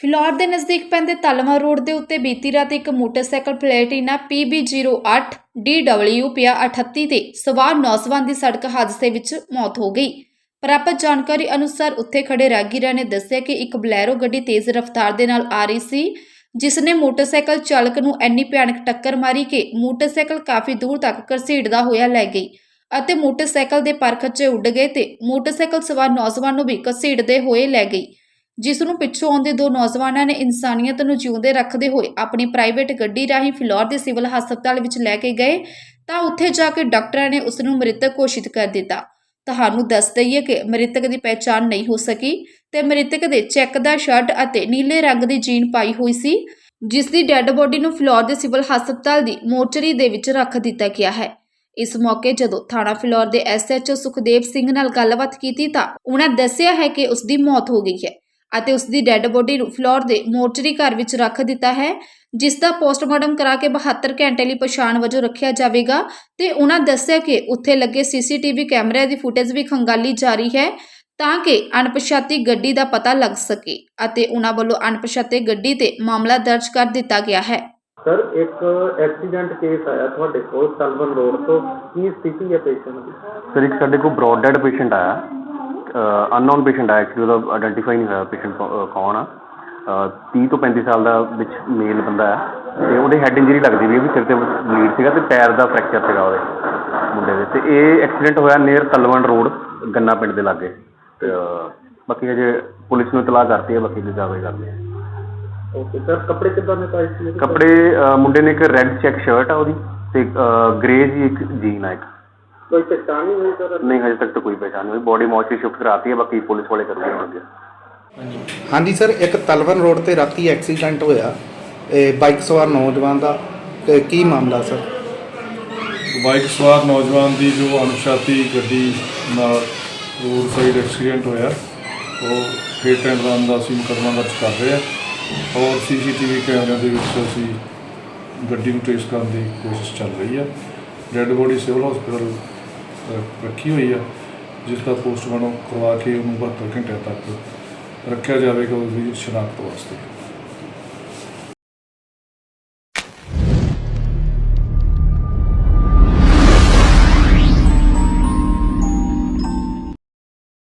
ਫਿਲੌਰ ਦੇ ਨਜ਼ਦੀਕ ਪੈਂਦੇ ਤਲਵਾ ਰੋਡ ਦੇ ਉੱਤੇ ਬੀਤੀ ਰਾਤ ਇੱਕ ਮੋਟਰਸਾਈਕਲ ਪਲੇਟਿਨਾ PB08 DW ਪਿਆ 38 ਤੇ ਸਵਾਰ ਨੌਜਵਾਨ ਦੀ ਸੜਕ ਹਾਦਸੇ ਵਿੱਚ ਮੌਤ ਹੋ ਗਈ। ਪ੍ਰਾਪਤ ਜਾਣਕਾਰੀ ਅਨੁਸਾਰ ਉੱਥੇ ਖੜੇ ਰਾਗੀਰਾ ਨੇ ਦੱਸਿਆ ਕਿ ਇੱਕ ਬਲੈਰੋ ਗੱਡੀ ਤੇਜ਼ ਰਫ਼ਤਾਰ ਦੇ ਨਾਲ ਆ ਰਹੀ ਸੀ, ਜਿਸ ਨੇ ਮੋਟਰਸਾਈਕਲ ਚਾਲਕ ਨੂੰ ਇੰਨੀ ਭਿਆਨਕ ਟੱਕਰ ਮਾਰੀ ਕਿ ਮੋਟਰਸਾਈਕਲ ਕਾਫੀ ਦੂਰ ਤੱਕ ਘਸੀੜਦਾ ਹੋਇਆ ਲੈ ਗਈ ਅਤੇ ਮੋਟਰਸਾਈਕਲ ਦੇ ਪਰਖਚੇ ਉੱਡ ਗਏ ਤੇ ਮੋਟਰਸਾਈਕਲ ਸਵਾਰ ਨੌਜਵਾਨ ਨੂੰ ਵੀ ਘਸੀੜਦੇ ਹੋਏ ਲੈ ਗਈ। ਜਿਸ ਨੂੰ ਪਿੱਛੋਂ ਆਉਂਦੇ ਦੋ ਨੌਜਵਾਨਾਂ ਨੇ ਇਨਸਾਨੀਅਤ ਨੂੰ ਜਿਉਂਦੇ ਰੱਖਦੇ ਹੋਏ ਆਪਣੀ ਪ੍ਰਾਈਵੇਟ ਗੱਡੀ ਰਾਹੀਂ ਫਿਲੌਰ ਦੇ ਸਿਵਲ ਹਸਪਤਾਲ ਵਿੱਚ ਲੈ ਕੇ ਗਏ, ਤਾਂ ਉੱਥੇ ਜਾ ਕੇ ਡਾਕਟਰਾਂ ਨੇ ਉਸ ਨੂੰ ਮ੍ਰਿਤਕ ਘੋਸ਼ਿਤ ਕਰ ਦਿੱਤਾ। ਤੁਹਾਨੂੰ ਦੱਸ ਦਈਏ ਕਿ ਮ੍ਰਿਤਕ ਦੀ ਪਛਾਣ ਨਹੀਂ ਹੋ ਸਕੀ ਤੇ ਮ੍ਰਿਤਕ ਦੇ ਚੈੱਕ ਦਾ ਸ਼ਰਟ ਅਤੇ ਨੀਲੇ ਰੰਗ ਦੀ ਜੀਨ ਪਾਈ ਹੋਈ ਸੀ, ਜਿਸ ਦੀ ਡੈੱਡ ਬੋਡੀ ਨੂੰ ਫਿਲੌਰ ਦੇ ਸਿਵਲ ਹਸਪਤਾਲ ਦੀ ਮੋਰਚਰੀ ਦੇ ਵਿੱਚ ਰੱਖ ਦਿੱਤਾ ਗਿਆ ਹੈ। ਇਸ ਮੌਕੇ ਜਦੋਂ ਥਾਣਾ ਫਿਲੌਰ ਦੇ ਐਸਐਚਓ ਸੁਖਦੇਵ ਸਿੰਘ ਨਾਲ ਗੱਲਬਾਤ ਕੀਤੀ ਤਾਂ ਉਹਨਾਂ ਦੱਸਿਆ ਹੈ ਕਿ ਉਸ ਦੀ ਮੌਤ ਹੋ ਗਈ ਹੈ। ਅਤੇ ਉਸ ਦੀ ਡੈੱਡ ਬੋਡੀ ਨੂੰ ਫਲੋਰ ਦੇ ਮੋਰਚਰੀ ਘਰ ਵਿੱਚ ਰੱਖ ਦਿੱਤਾ ਹੈ ਜਿਸ ਦਾ ਪੋਸਟਮਾਰਟਮ ਕਰਾ ਕੇ 72 ਘੰਟੇ ਲਈ ਪਛਾਣ ਵਜੋਂ ਰੱਖਿਆ ਜਾਵੇਗਾ ਤੇ ਉਹਨਾਂ ਦੱਸਿਆ ਕਿ ਉੱਥੇ ਲੱਗੇ ਸੀਸੀਟੀਵੀ ਕੈਮਰਿਆਂ ਦੀ ਫੁਟੇਜ ਵੀ ਖੰਗਾਲੀ ਜਾ ਰਹੀ ਹੈ ਤਾਂ ਕਿ ਅਣਪਛਾਤੀ ਗੱਡੀ ਦਾ ਪਤਾ ਲੱਗ ਸਕੇ ਅਤੇ ਉਹਨਾਂ ਵੱਲੋਂ ਅਣਪਛਾਤੇ ਗੱਡੀ ਤੇ ਮਾਮਲਾ ਦਰਜ ਕਰ ਦਿੱਤਾ ਗਿਆ ਹੈ। ਸਰ ਇੱਕ ਐਕਸੀਡੈਂਟ ਕੇਸ ਆਇਆ ਤੁਹਾਡੇ ਕੋਲ ਸਲਵਨ ਰੋਡ ਤੋਂ। ਕੀ ਸਥਿਤੀ ਹੈ ਪੇਸ਼ੈਂਟ ਦੀ? ਸਰ ਇੱਕ ਸਾਡੇ ਕੋਲ ਬ੍ਰੌਡ ਡੈਡ ਪੇਸ਼ੈਂਟ ਆਇਆ। ਅਨਨੋਨ ਪੇਸ਼ੈਂਟ ਆਇਆ ਐਕਚੁਅਲੀ ਉਹਦਾ ਆਇਡੈਂਟੀਫਾਈ ਨਹੀਂ ਹੋਇਆ ਪੇਸ਼ੈਂਟ ਕੌਣ ਆ। ਅਹ 30 ਤੋਂ 35 ਸਾਲ ਦਾ ਵਿੱਚ ਮੇਲ ਬੰਦਾ ਹੈ ਤੇ ਉਹਦੇ ਹੈਡ ਇੰਜਰੀ ਲੱਗਦੀ ਵੀ ਵੀ ਸਿਰ ਤੇ ਬਲੀਡ ਸੀਗਾ ਤੇ ਪੈਰ ਦਾ ਫ੍ਰੈਕਚਰ ਸੀਗਾ ਉਹਦੇ ਮੁੰਡੇ ਦੇ। ਤੇ ਇਹ ਐਕਸੀਡੈਂਟ ਹੋਇਆ ਨੀਅਰ ਤਲਵਣ ਰੋਡ ਗੰਨਾ ਪਿੰਡ ਦੇ ਲਾਗੇ। ਤੇ ਬਾਕੀ ਅਜੇ ਪੁਲਿਸ ਨੂੰ ਇਤਲਾਹ ਕਰਤੀ ਹੈ ਬਾਕੀ ਦੀ ਕਾਰਵਾਈ ਕਰਦੇ ਆ ਓਕੇ ਸਰ ਕੱਪੜੇ ਕਿੱਦਾਂ ਨੇ ਪਾਏ ਸੀ ਕੱਪੜੇ ਮੁੰਡੇ ਨੇ ਇੱਕ ਰੈੱਡ ਚੈੱਕ ਸ਼ਰਟ ਆ ਉਹਦੀ ਤੇ ਗ੍ਰੇ ਜੀ ਇੱਕ ਜੀਨ ਆ ਇੱਕ। ਕੋਈ ਪਛਾਣ ਨਹੀਂ ਹੋਈ ਸਰ? ਨਹੀਂ ਹਜੇ ਤੱਕ ਤਾਂ ਕੋਈ ਪਛਾਣ ਨਹੀਂ ਬੋਡੀ ਮੋਰਚਰੀ ਸ਼ਿਫਟ ਕਰਾਤੀ ਹੈ ਬਾਕੀ ਪੁਲਿਸ ਵਾਲੇ ਕਰੂਗੇ ਹੁਣ ਅੱਗੇ। ਹਾਂਜੀ। ਸਰ ਇੱਕ ਤਲਵਨ ਰੋਡ ਤੇ ਰਾਤੀ ਐਕਸੀਡੈਂਟ ਹੋਇਆ। ਇਹ ਬਾਈਕ ਸਵਾਰ ਨੌਜਵਾਨ ਦਾ ਤੇ ਕੀ ਮਾਮਲਾ ਸਰ? ਬਾਈਕ ਸਵਾਰ ਨੌਜਵਾਨ ਦੀ ਜੋ ਅਣਪਛਾਤੀ ਗੱਡੀ ਨਾਲ ਰੋਡ ਸਾਈਡ ਐਕਸੀਡੈਂਟ ਹੋਇਆ ਉਹ ਹਿੱਟ ਐਂਡ ਰਨ ਦਾ ਅਸੀਂ ਮੁਕੱਦਮਾ ਦਰਜ ਕਰ ਰਹੇ ਹਾਂ। ਔਰ ਸੀਸੀਟੀਵੀ ਕੈਮਰਿਆਂ ਦੇ ਵਿੱਚ ਅਸੀਂ ਗੱਡੀ ਨੂੰ ਟ੍ਰੇਸ ਕਰਨ ਦੀ ਕੋਸ਼ਿਸ਼ ਚੱਲ ਰਹੀ ਹੈ। ਡੈੱਡ ਬੋਡੀ ਸਿਵਲ ਹਸਪੀਟਲ ਰੱਖੀ ਹੋਈ ਆ, ਜਿਸ ਦਾ ਪੋਸਟਮਾਰਟਮ ਕਰਵਾ ਕੇ ਉਹਨੂੰ 72 ਘੰਟਿਆਂ ਤੱਕ ਰੱਖਿਆ ਜਾਵੇਗਾ ਉਸ ਦੀ ਸ਼ਨਾਖਤ ਵਾਸਤੇ।